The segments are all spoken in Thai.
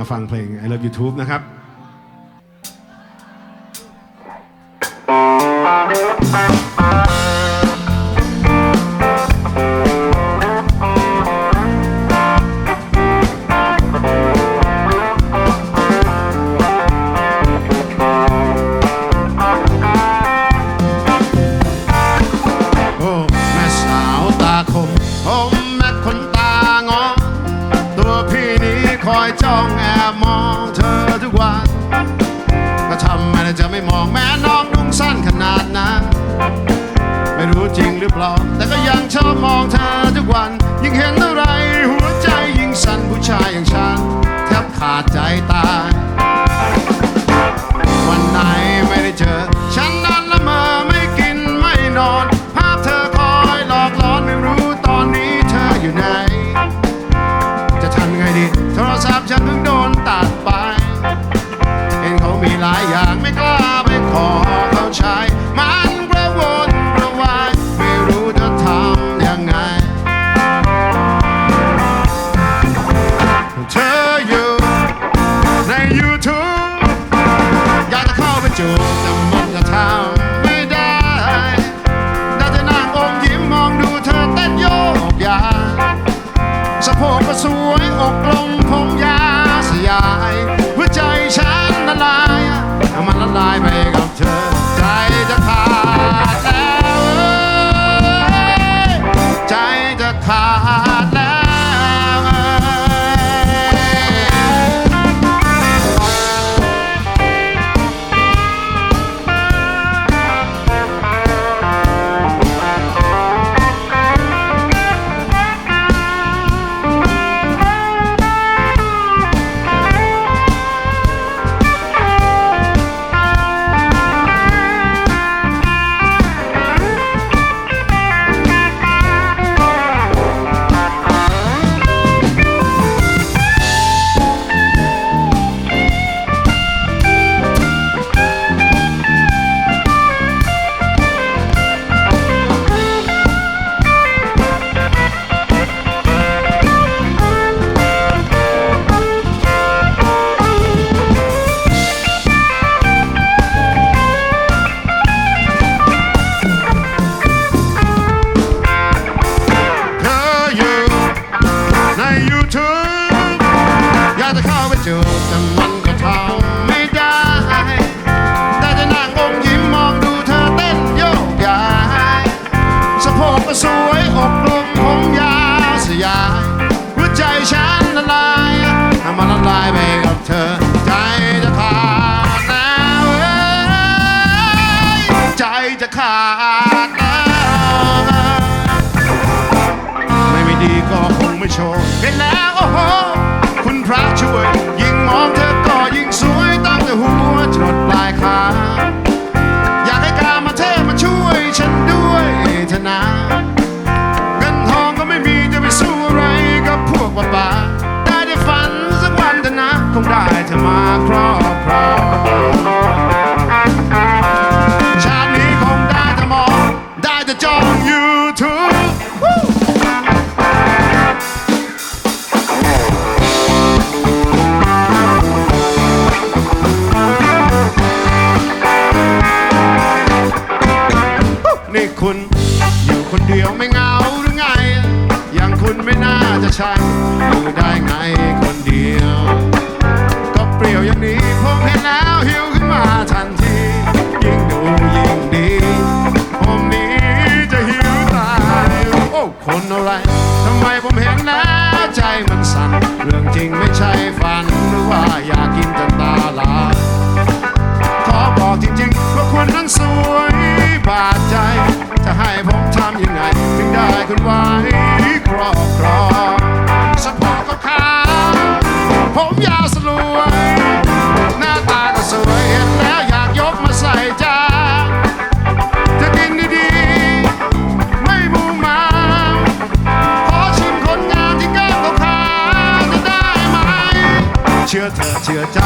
มาฟังเพลง I Love YouTube นะครับ บมองเธอทุกวันก็ทำไมจะไม่มองแม้น้องนุ่งสั้นขนาดนั้นไม่รู้จริงหรือเปล่าแต่ก็ยังชอบมองเธอทุกวันยิ่งเห็นเจจะขาดแล้วไม่ไม่ดีก็คงไม่โชว์เห็นแล้วโอ้โหคุณพระช่วย ยิ่งมองเธอก็ยิ่งสวยตั้งแต่หัวจรดปลายขาอยากให้กามาเทพมาช่วยฉันด้วยเถอะนะเงินทองก็ไม่มีจะไปสู้อะไรกับพวกบ้าๆได้ได้ฝันสักวันเถอะนะคงได้เธอมาครอง น่าจะใช่อยู่ได้ไงคนเดียว ก็เปรี้ยวอย่างนี้ผมเห็นแล้วหิวขึ้นมาทันที ยิ่งดูยิ่งดี ผมนี้จะหิวตาย โอ้คนอะไรทำไมผมเห็นแล้วใจมันสั่น เรื่องจริงไม่ใช่ฝันหรือว่าอยากกินจนตาลาขอบอกจริงๆว่าคุณนั้นสวยบาดใจ จะให้ผมทำยังไงถึงได้คุณไว้ 这个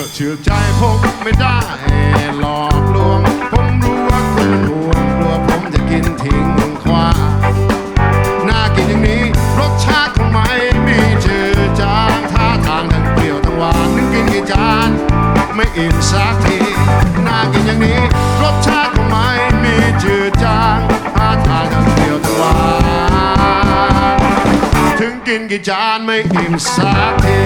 อเชื่อใจผมไม่ได้ หลอกลวง ผมรู้ว่าคุณห่วงกลัวผมจะกินทิ้งขว้างน่ากินอย่างนี้ รสชาติคงไม่มีจืดจางท่าทางทั้งเปรี้ยวทั้งหวานนึกกินกี่จาน ไม่อิ่มสักทีน่ากินอย่างนี้ รสชาติคงไม่มีจืดจางท่าทางทั้งเปรี้ยวทั้งหวานถึงกินกี่จานไม่อิ่มสักที